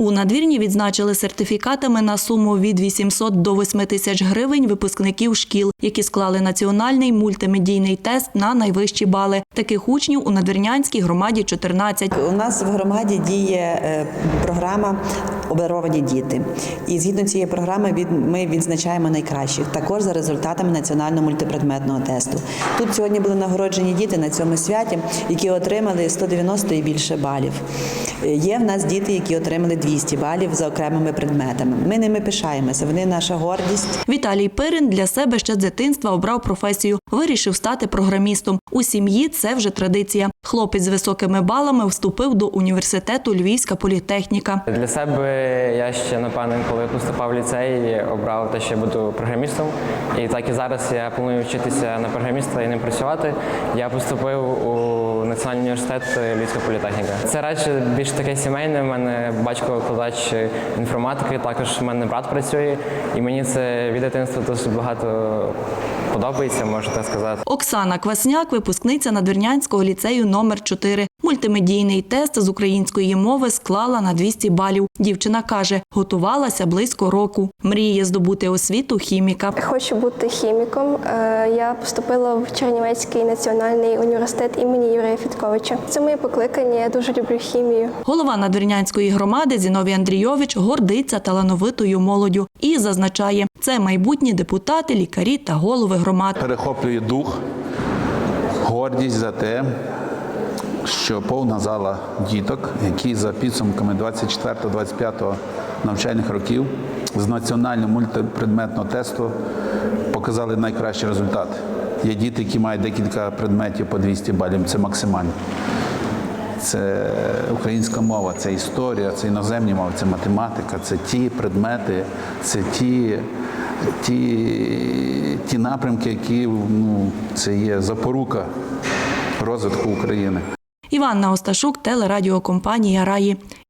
У надвірні відзначили сертифікатами на суму від 800 до 8 тисяч гривень випускників шкіл, які склали національний мультимедійний тест на найвищі бали. Таких учнів у надвірнянській громаді 14. У нас в громаді діє е, програма Обдаровані діти. І згідно цієї програми ми відзначаємо найкращих, також за результатами національного мультипредметного тесту. Тут сьогодні були нагороджені діти на цьому святі, які отримали 190 і більше балів. Е, Є в нас діти, які отримали 200 балів за окремими предметами. Ми ними пишаємося. Вони наша гордість. Віталій Пирин для себе ще з дитинства обрав професію. Вирішив стати програмістом. У сім'ї це вже традиція. Хлопець з високими балами вступив до університету Львівська політехніка. Для себе я ще напевно, коли поступав в ліцей, обрав те, що я буду програмістом. І так і зараз я планую вчитися на програміста і ним працювати. Я поступив у Національний університет Львівська політехніка. Це радше більш таке сімейне. У мене батько викладач інформатики, також в мене брат працює, і мені це від дитинства досить багато подобається, можна так сказати. Оксана Квасняк, випускниця Надвірнянського ліцею номер 4 Мультимедійний тест з української мови склала на 200 балів. Дівчина каже, готувалася близько року. Мріє здобути освіту хіміка. Хочу бути хіміком. Е, Я поступила в Чернівецький національний університет імені Юрія Фітковича. Це моє покликання. Я дуже люблю хімію. Голова Надвірнянської громади Зіновій Андрійович гордиться талановитою молоддю і зазначає, це майбутні депутати, лікарі та голови громад. перехоплює дух, гордість за те, що повна зала діток, які за підсумками 24-25 навчальних років з національного мультипредметного тесту показали найкращий результат. Є діти, які мають декілька предметів по 200 балів, це максимально. Це українська мова, це історія, це іноземні мови, це математика, це ті предмети, це ті, ті, ті напрямки, які ну, це є запорука розвитку України. Іванна Осташук, телерадіокомпанія Раї.